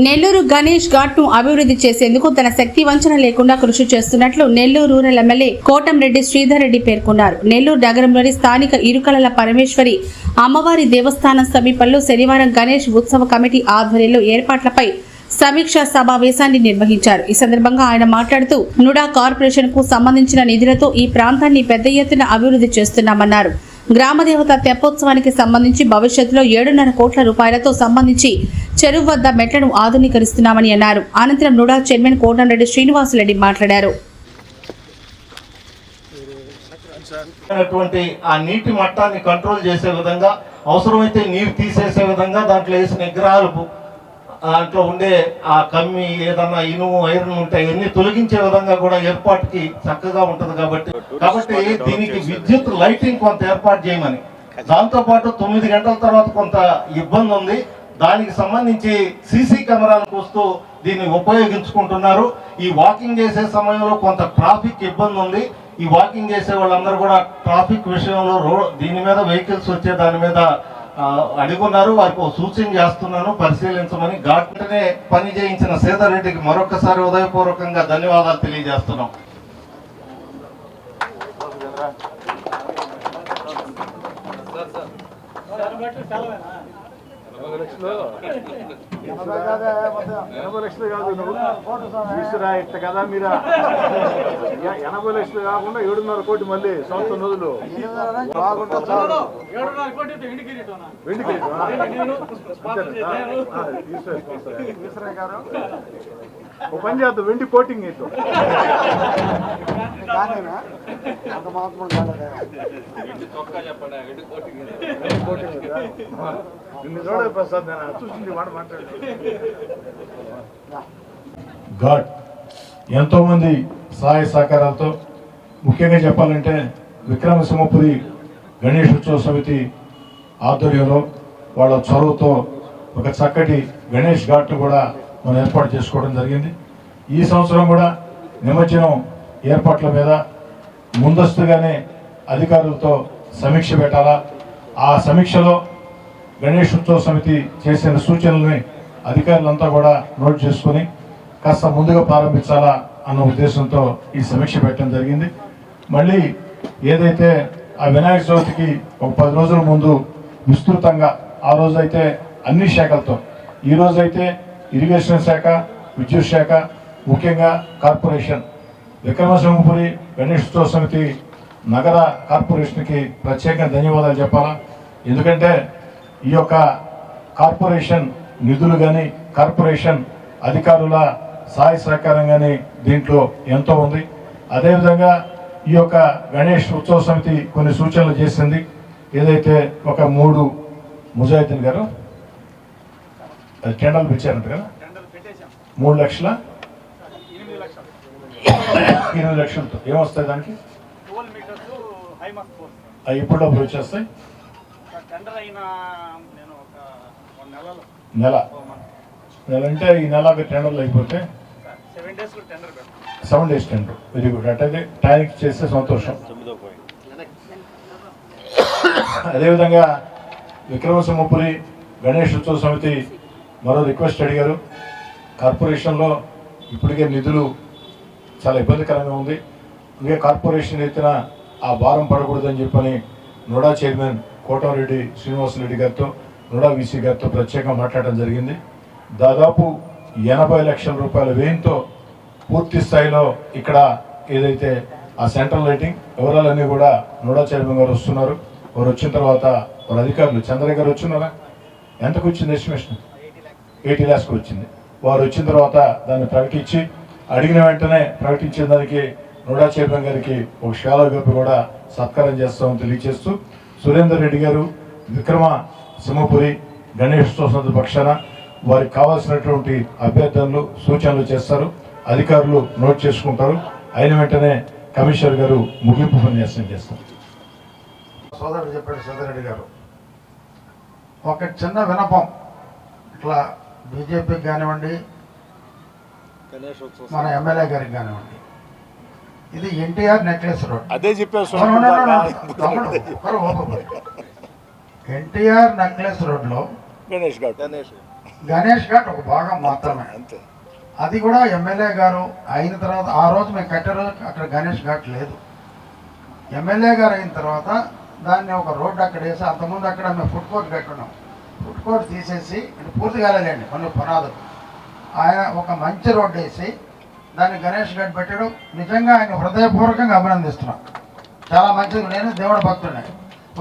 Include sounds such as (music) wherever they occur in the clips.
నెల్లూరు గణేష్ ఘాట్ను అభివృద్ధి చేసేందుకు తన శక్తి వంచన లేకుండా కృషి చేస్తున్నట్లు నెల్లూరు రూరల్ ఎమ్మెల్యే కోటంరెడ్డి శ్రీధర్ రెడ్డి పేర్కొన్నారు. నెల్లూరు నగరంలోని స్థానిక ఇరుకలల పరమేశ్వరి అమ్మవారి దేవస్థానం సమీపంలో శనివారం గణేష్ ఉత్సవ కమిటీ ఆధ్వర్యంలో ఏర్పాట్లపై సమీక్షా సమావేశాన్ని నిర్వహించారు. ఈ సందర్భంగా ఆయన మాట్లాడుతూ నుడా కార్పొరేషన్కు సంబంధించిన నిధులతో ఈ ప్రాంతాన్ని పెద్ద ఎత్తున అభివృద్ధి చేస్తున్నామన్నారు. గ్రామదేవత తెప్పోత్సవానికి సంబంధించి భవిష్యత్తులో ఏడున్నర కోట్ల రూపాయలతో సంబంధించి చెరువు వద్ద మెట్లను ఆధునీకరిస్తున్నామని అన్నారు. అనంతరం నుడా చైర్మన్ కోటంరెడ్డి శ్రీనివాసరెడ్డి మాట్లాడారు. ఆ నీటి మట్టాన్ని కంట్రోల్ చేసే విధంగా అవసరమైతే నీరు తీసేసే విధంగా దాంట్లో వేసిన విగ్రహాలు దాంట్లో ఉండే ఆ కమ్మి ఏదన్నా ఇనుము ఐరన్ ఉంటాయి ఇవన్నీ తొలగించే విధంగా కూడా ఏర్పాటుకి చక్కగా ఉంటది కాబట్టి. కాబట్టి దీనికి విద్యుత్ లైటింగ్ కొంత ఏర్పాటు చేయమని. దాంతో పాటు తొమ్మిది గంటల తర్వాత కొంత ఇబ్బంది ఉంది. దానికి సంబంధించి సీసీ కెమెరాలకు వస్తూ దీన్ని ఉపయోగించుకుంటున్నారు. ఈ వాకింగ్ చేసే సమయంలో కొంత ట్రాఫిక్ ఇబ్బంది ఉంది. ఈ వాకింగ్ చేసే వాళ్ళందరూ కూడా ట్రాఫిక్ విషయంలో రోడ్ దీని మీద వెహికల్స్ వచ్చే దాని మీద ఆ, అడుగున్నారు. వారికి సూచన చేస్తున్నాను. పరిశీలించమని ఘాట్నే పని చేయించిన సీతారెడ్డికి మరొకసారి ఉదయపూర్వకంగా ధన్యవాదాలు తెలియజేస్తున్నాం. ఎనభై లక్షలు కాదు నువ్వు. తీసురా ఇట్ట కదా మీరా? ఎనభై లక్షలు కాకుండా ఏడున్నర కోటి మళ్ళీ సంవత్సరం రోజులు. చాలు. వెండి కిరీటం, ఆ? ఓ పని చేద్దాం వెండి కోటింగ్? నిన్ను ప్రసాద్ నేను చూసింది వాడు మాట్లాడు. గాడ్ ఎంతోమంది సహాయ సహకారాలతో ముఖ్యంగా చెప్పాలంటే విక్రమసింహపురి గణేష్ ఉత్సవ సమితి ఆధ్వర్యంలో వాళ్ళ చొరవతో ఒక చక్కటి గణేష్ ఘాట్ను కూడా మనం ఏర్పాటు చేసుకోవడం జరిగింది. ఈ సంవత్సరం కూడా నిమజ్జనం ఏర్పాట్ల మీద ముందస్తుగానే అధికారులతో సమీక్ష పెట్టాలా? ఆ సమీక్షలో గణేష్ ఉత్సవ సమితి చేసిన సూచనల్ని అధికారులంతా కూడా నోట్ చేసుకొని కాస్త ముందుగా ప్రారంభించాలా అన్న ఉద్దేశంతో ఈ సమీక్ష పెట్టడం జరిగింది. మళ్ళీ ఏదైతే ఆ వినాయక చవితికి ఒక పది రోజుల ముందు విస్తృతంగా ఆ రోజైతే అన్ని శాఖలతో ఈ రోజైతే ఇరిగేషన్ శాఖ విద్యుత్ శాఖ ముఖ్యంగా కార్పొరేషన్. విక్రమసింహపురి గణేష్ సమితి నగర కార్పొరేషన్కి ప్రత్యేకంగా ధన్యవాదాలు చెప్పాలా? ఎందుకంటే ఈ యొక్క కార్పొరేషన్ నిధులు కానీ కార్పొరేషన్ అధికారుల సహాయ సహకారం కానీ దీంట్లో ఎంతో ఉంది. అదేవిధంగా ఈ యొక్క గణేష్ ఉత్సవ సమితి కొన్ని సూచనలు చేసింది. ఏదైతే ఒక మూడు ముజాహిద్దీన్ గారు టెండర్లు పిచ్చారంట కదా? మూడు లక్షల? ఎనిమిది లక్షలతో. ఏమొస్తాయి దానికి? అవి ఎప్పుడు డబ్బులు వచ్చేస్తాయి? టెండర్ అయిన నేను ఒక వన్ నెలలో. నెల. నెల అంటే ఈ నెల ఒక టెండర్లు అయిపోతే? సెవెన్ డేస్లో టెండర్ వెరీ గుడ్. అటైతే టైంకి చేస్తే సంతోషం. అదేవిధంగా విక్రమసింహపురి గణేష్ ఉత్సవ సమితి మరో రిక్వెస్ట్ అడిగారు. కార్పొరేషన్లో ఇప్పటికే నిధులు చాలా ఇబ్బందికరంగా ఉంది. ఇంకా కార్పొరేషన్ ఎత్తిన ఆ భారం పడకూడదని చెప్పని నోడా చైర్మన్ కోటమిరెడ్డి శ్రీనివాసరెడ్డి గారితో నోడా వీసీ గారితో ప్రత్యేకంగా మాట్లాడడం జరిగింది. దాదాపు ఎనభై లక్షల రూపాయల వ్యయంతో పూర్తి స్థాయిలో ఇక్కడ ఏదైతే ఆ సెంట్రల్ లైటింగ్ వివరాలన్నీ కూడా నోడా చైర్మన్ గారు వస్తున్నారు. వారు వచ్చిన తర్వాత వారి అధికారులు చంద్రయ్య గారు వచ్చినారా ఎంతకు వచ్చింది ఎస్టిమేషన్? ఎయిటీ ల్యాక్స్కి వచ్చింది. వారు వచ్చిన తర్వాత దాన్ని ప్రకటించి అడిగిన వెంటనే ప్రకటించిన దానికి నోడా చైర్మన్ గారికి ఒక శాలో గొప్ప కూడా సత్కారం చేస్తామని తెలియజేస్తూ సురేందర్ రెడ్డి గారు విక్రమ సింహపురి గణేష్ ఉత్సవ పక్షాన వారికి కావాల్సినటువంటి అభ్యర్థనలు సూచనలు చేస్తారు. అధికారులు నోట్ చేసుకుంటారు. అయిన వెంటనే కమిషనర్ గారు ముగింపు ఉపన్యాసం చేస్తారు. సోదరుడు చెప్పాడు సోదరెడ్డి గారు. ఒక చిన్న వినపం ఇట్లా బీజేపీకి కానివ్వండి మన ఎమ్మెల్యే గారికి కానివ్వండి. ఇది ఎన్టీఆర్ నెక్లెస్ రోడ్. అదే చెప్పావు (laughs) ఎన్టీఆర్ నెక్లెస్ రోడ్లో గణేష్ గారు గణేష్. గణేష్ ఘాట్ ఒక భాగం మాత్రమే. అంతే. అది కూడా ఎమ్మెల్యే గారు అయిన తర్వాత ఆ రోజు మేము కట్టే రోజు అక్కడ గణేష్ ఘాట్ లేదు. ఎమ్మెల్యే గారు అయిన తర్వాత దాన్ని ఒక రోడ్డు అక్కడ వేసి అంతకుముందు అక్కడ మేము ఫుడ్ కోర్ట్ కట్టున్నాం ఫుడ్ కోర్ట్ తీసేసి ఇది పూర్తి కాలేదండి కొన్ని పునాదులు. ఆయన ఒక మంచి రోడ్డు వేసి దాన్ని గణేష్ గడ్ పెట్టడం నిజంగా ఆయన హృదయపూర్వకంగా అభినందిస్తున్నాం. చాలా మంచిది. నేను దేవుడు భక్తుడిని.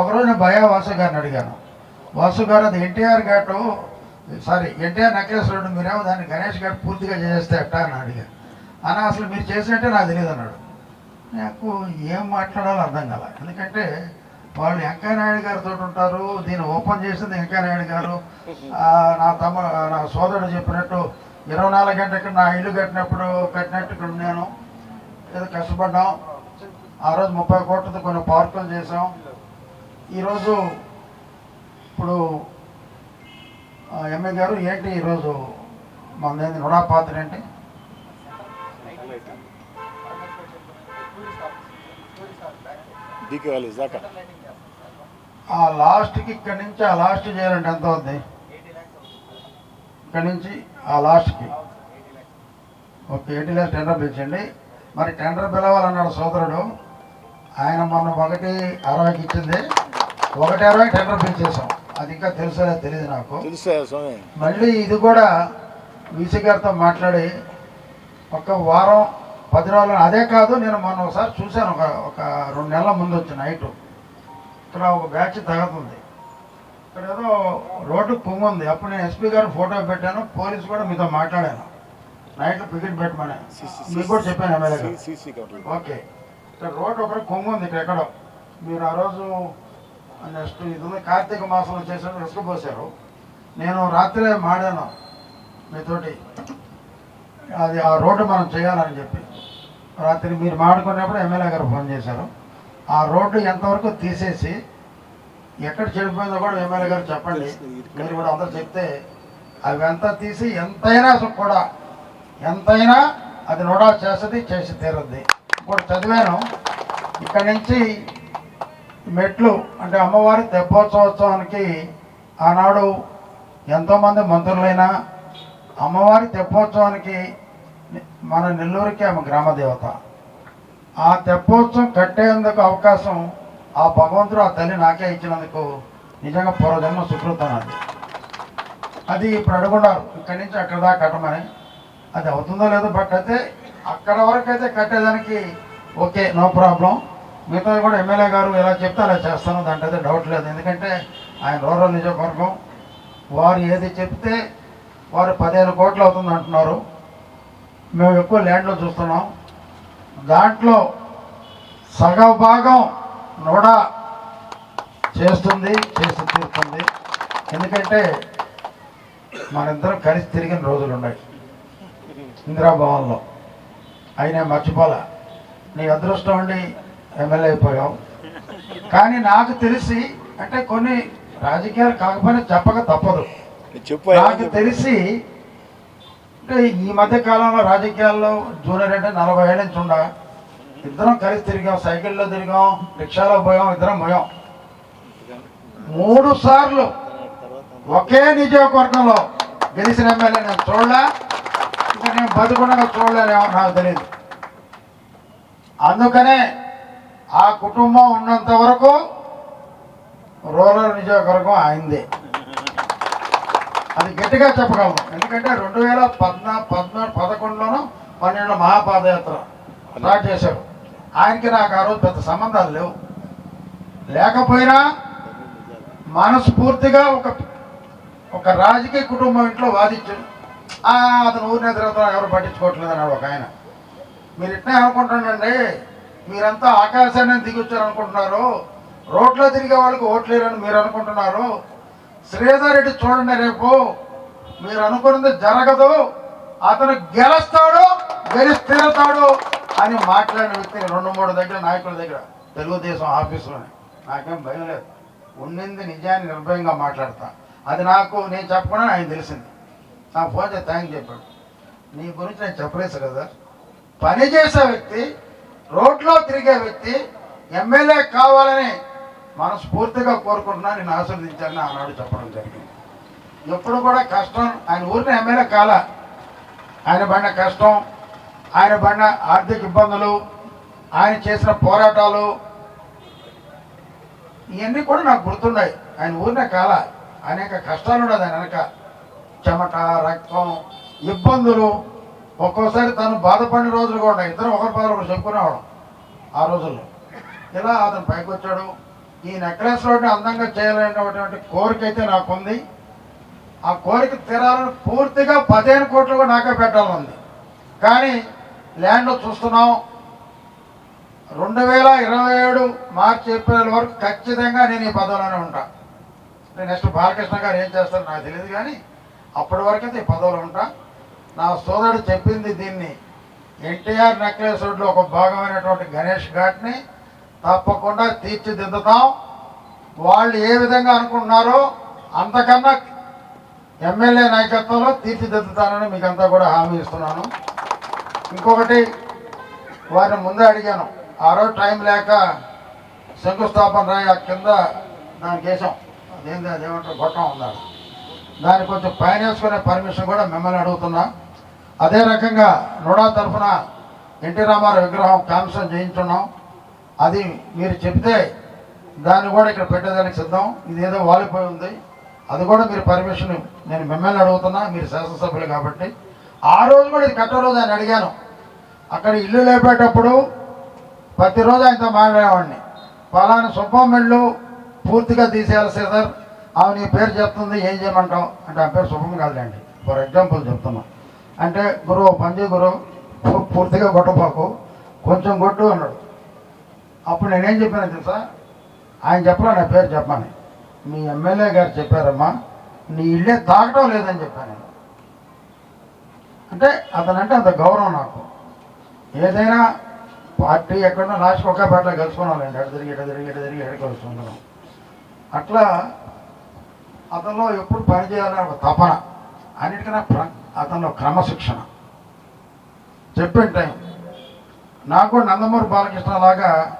ఒకరోజు నేను భయా వాసు గారిని అడిగాను. వాసు గారు అది ఎన్టీఆర్ ఘాటు సారీ ఎన్టీఆర్ నెక్లెస్ రోడ్డు మీరేమో దాన్ని గణేష్ ఘాట్ పూర్తిగా చేస్తే ఎట్టా అని అడిగాను అని అసలు మీరు చేసినట్టే నాకు తెలియదు అన్నాడు. నాకు ఏం మాట్లాడాలో అర్థం కాల. ఎందుకంటే వాళ్ళు వెంకయ్యనాయుడు గారితో ఉంటారు దీన్ని ఓపెన్ చేసింది వెంకయ్యనాయుడు గారు. నా తమ్ముడు నా సోదరుడు చెప్పినట్టు ఇరవై నాలుగు గంటలకి నా ఇల్లు కట్టినప్పుడు కట్టినట్టు ఇక్కడ నేను ఏదో కష్టపడ్డాం. ఆ రోజు ముప్పై కోట్లతో కొన్ని పార్కులు చేసాం ఈరోజు ఇప్పుడు ఎంఏ గారు ఏంటి ఈరోజు మన రుణా పాత్ర ఏంటి? డీకే కాలేజ్ దాకా ఆ లాస్ట్కి ఇక్కడ నుంచి ఆ లాస్ట్ చేయాలంటే ఎంత అవుద్ది? ఇక్కడ నుంచి ఆ లాస్ట్కి ఓకే ఎయిటీ ల్యాక్స్ టెండర్ పిలిచండి మరి టెండర్ పిలవాలన్నాడు సోదరుడు. ఆయన మొన్న ఒకటి అరవైకి ఇచ్చింది. ఒకటి అరవై టెండర్ పిలిచేసాం అది ఇంకా తెలుసో తెలియదు నాకు? మళ్ళీ ఇది కూడా వీసీ గారితో మాట్లాడి ఒక వారం పది రోజులు. అదే కాదు నేను మొన్న ఒకసారి చూశాను. ఒక ఒక రెండు నెలల ముందు వచ్చి నైట్. ఇక్కడ ఒక బ్యాచ్ తగ్గుతుంది ఇక్కడ ఏదో రోడ్డు పొంగు ఉంది. అప్పుడు నేను ఎస్పీ గారు ఫోటో పెట్టాను. పోలీసు కూడా మీతో మాట్లాడాను. నైట్ పికెట్ పెట్టమని. మీకు కూడా చెప్పాను ఎమ్మెల్యే ఓకే. ఇక్కడ రోడ్డు ఒకటి కొంగు ఉంది ఇక్కడ ఎక్కడో. మీరు ఆ రోజు నెక్స్ట్ ఇది ఉంది. కార్తీక మాసంలో చేసిన ఇసుక పోసారు నేను రాత్రే మాడాను మీతోటి. అది ఆ రోడ్డు మనం చేయాలని చెప్పి. రాత్రి మీరు మాడుకున్నప్పుడు ఎమ్మెల్యే గారు ఫోన్ చేశారు. ఆ రోడ్డు ఎంతవరకు తీసేసి ఎక్కడ చెడిపోయిందో కూడా ఎమ్మెల్యే గారు చెప్పండి. మీరు కూడా అందరూ చెప్తే అవి అంతా తీసి ఎంతైనా కూడా ఎంతైనా అది నోడా చేస్తుంది చేసి తీరుద్ది. ఇప్పుడు చదివాను. ఇక్కడి నుంచి మెట్లు అంటే అమ్మవారి తెప్పోత్సవోత్సవానికి ఆనాడు ఎంతోమంది మంత్రులైనా అమ్మవారి తెప్పోత్సవానికి మన నెల్లూరుకి ఆమె గ్రామ దేవత ఆ తెప్పోత్సవం కట్టేందుకు అవకాశం ఆ భగవంతుడు ఆ తల్లి నాకే ఇచ్చినందుకు నిజంగా పూర్వజన్మ సుకృతం అది అది ఇప్పుడు అడుగున్నారు ఇక్కడి నుంచి అక్కడ దాకా కట్టమని. అది అవుతుందో లేదో బట్ అయితే అక్కడ వరకు అయితే కట్టేదానికి ఓకే నో ప్రాబ్లం. మిగతా కూడా ఎమ్మెల్యే గారు ఎలా చెప్తే అలా చేస్తాను దాంట్లో అయితే డౌట్ లేదు. ఎందుకంటే ఆయన రూరల్ నియోజకవర్గం వారు ఏది చెప్తే వారు పదిహేను కోట్లు అవుతుంది అంటున్నారు. మేము ఎక్కువ ల్యాండ్లో చూస్తున్నాం. దాంట్లో సగ భాగం నోడా చేస్తుంది చేసి తీరుతుంది. ఎందుకంటే మనిద్దరం కలిసి తిరిగిన రోజులు ఉన్నాయి. ఇందిరాభవన్లో అయినా మర్చిపోలే. నీ అదృష్టం ఉండి ఎమ్మెల్యే అయిపోయావు. కానీ నాకు తెలిసి అంటే కొన్ని రాజకీయాలు కాకపోయినా చెప్పక తప్పదు. నాకు తెలిసి అంటే ఈ మధ్య కాలంలో రాజకీయాల్లో జూనియర్ అంటే నలభై ఏళ్ళ నుంచి ఉండ. ఇద్దరం కలిసి తిరిగాం సైకిల్లో తిరిగాం రిక్షాలో పోయాం ఇద్దరం పోయాం. మూడు సార్లు ఒకే నియోజకవర్గంలో గెలిచిన ఎమ్మెల్యే నేను చూడలే. ఇంకా నేను బతుకుండా చూడలేనేమో నాకు తెలియదు అందుకనే ఆ కుటుంబం ఉన్నంత వరకు రూరల్ నియోజకవర్గం ఆయిందే అది గట్టిగా చెప్పగలను. ఎందుకంటే రెండు వేల పద్నా పద్నా పదకొండులోనూ పన్నెండులో మహాపాదయాత్ర స్టార్ట్ చేశారు. ఆయనకి నాకు ఆ రోజు పెద్ద సంబంధాలు లేవు. లేకపోయినా మనస్ఫూర్తిగా ఒక ఒక రాజకీయ కుటుంబం ఇంట్లో వాదించాడు. "ఆ, అతను ఊరినే తిరుగుతాను ఎవరు పట్టించుకోవట్లేదు అన్నాడు ఒక ఆయన. మీరు ఇట్నే అనుకుంటానండి మీరంతా ఆకాశాన్ని దిగొచ్చారు అనుకుంటున్నారు రోడ్లో తిరిగే వాళ్ళకి ఓట్లేరని మీరు అనుకుంటున్నారు. శ్రీధర్ రెడ్డి చూడండి రేపు. మీరు అనుకున్నది జరగదు. అతను గెలుస్తాడు గెలిచి అని మాట్లాడిన వ్యక్తి రెండు మూడు దగ్గర నాయకుల దగ్గర తెలుగుదేశం ఆఫీసులోనే. నాకేం భయం లేదు. ఉండింది నిజాన్ని నిర్భయంగా మాట్లాడతా. అది నాకు నేను చెప్పకుండా ఆయన తెలిసింది. నా ఫోన్ చేసి థ్యాంక్ చెప్పాడు. నీ గురించి నేను చెప్పలేదు కదా. పని చేసే వ్యక్తి రోడ్లో తిరిగే వ్యక్తి ఎమ్మెల్యే కావాలని మనస్ఫూర్తిగా కోరుకుంటున్నా నేను ఆశీర్వదించాలని ఆనాడు చెప్పడం జరిగింది. ఎప్పుడు కూడా కష్టం ఆయన ఊరిని ఎమ్మెల్యే కాల. ఆయన పడిన కష్టం ఆయన పడిన ఆర్థిక ఇబ్బందులు ఆయన చేసిన పోరాటాలు ఇవన్నీ కూడా నాకు గుర్తున్నాయి ఆయన ఊరినే కాల. అనేక కష్టాలు ఉండదు ఆయన వెనక. చెమట రక్తం ఇబ్బందులు. ఒక్కోసారి తను బాధపడిన రోజులు కూడా ఉన్నాయి. ఇద్దరు ఒకరి బాధ ఒకరు చెప్పుకునేవాడు ఆ రోజుల్లో. ఇలా అతను పైకి వచ్చాడు ఈ నెక్లెస్ రోడ్ని అందంగా చేయాలనేటువంటి కోరిక అయితే నాకుంది. ఆ కోరిక తీరాలని పూర్తిగా పదిహేను కోట్లు కూడా నాకే పెట్టాలని ఉంది కానీ ల్యాండ్ చూస్తున్నాం. రెండు వేల ఇరవై ఏడు మార్చి ఏప్రిల్ వరకు ఖచ్చితంగా నేను ఈ పదవిలోనే ఉంటా. నేను నెక్స్ట్ బాలకృష్ణ గారు ఏం చేస్తారో నాకు తెలియదు కానీ అప్పటి వరకు అయితే ఈ పదవిలో ఉంటా. నా సోదరుడు చెప్పింది దీన్ని. ఎన్టీఆర్ నెక్లెస్ రోడ్లో ఒక భాగమైనటువంటి గణేష్ ఘాట్ని తప్పకుండా తీర్చిదిద్దుతాం. వాళ్ళు ఏ విధంగా అనుకుంటున్నారో అంతకన్నా ఎమ్మెల్యే నాయకత్వంలో తీర్చిదిద్దుతానని మీకు అంతా కూడా హామీ ఇస్తున్నాను. ఇంకొకటి వారిని ముందే అడిగాను. ఆ రోజు టైం లేక శంకుస్థాపన రాయ కింద దానికి వేసాం అదేంటి అదేమంటారు గొట్టం ఉందాడు దాన్ని కొంచెం పైన వేసుకునే పర్మిషన్ కూడా మిమ్మల్ని అడుగుతున్నా. అదే రకంగా నుడా తరఫున ఎన్టీ రామారావు విగ్రహం కాన్సన్ చేయించున్నాం. అది మీరు చెప్తే దాన్ని కూడా ఇక్కడ పెట్టేదానికి సిద్ధం. ఇది ఏదో వాలిపోయి ఉంది. అది కూడా మీరు పర్మిషన్ నేను మిమ్మల్ని అడుగుతున్నా మీరు శాసనసభ్యులు కాబట్టి. ఆ రోజు కూడా ఇది కట్ట రోజు ఆయన అడిగాను. అక్కడ ఇల్లు లేపేటప్పుడు ప్రతిరోజు ఆయనతో మాట్లాడేవాడిని. పలానా సుబ్బమ్మిళ్ళు పూర్తిగా తీసేయాలి సార్ ఆమె నీ పేరు చెప్తుంది ఏం చేయమంటావు? అంటే ఆ పేరు శుభం కాదులేండి. ఫర్ ఎగ్జాంపుల్ చెప్తున్నా. అంటే గురువు పంజీ గురువు. పూర్తిగా కొట్టపోకు కొంచెం కొట్టు అన్నాడు. అప్పుడు నేనేం చెప్పాను తెలుసా? ఆయన చెప్పరా నా పేరు చెప్పాను మీ ఎమ్మెల్యే గారు చెప్పారమ్మా నీ ఇల్లే తాగటం లేదని చెప్పాను నేను. అంటే అతనంటే అంత గౌరవం నాకు. ఏదైనా పార్టీ ఎక్కడో లాస్ట్ ఒక్క పాటలో కలుసుకున్నానండి అటు తిరిగి ఇటు తిరిగి ఇటు తిరిగి ఎక్కడికి కలుసుకుంటున్నాం అట్లా అతనిలో ఎప్పుడు పనిచేయాలనే ఒక తపన. అన్నిటికన్నా ప్ర అతనిలో క్రమశిక్షణ. చెప్పిన టైం. నాకు నందమూరి బాలకృష్ణ లాగా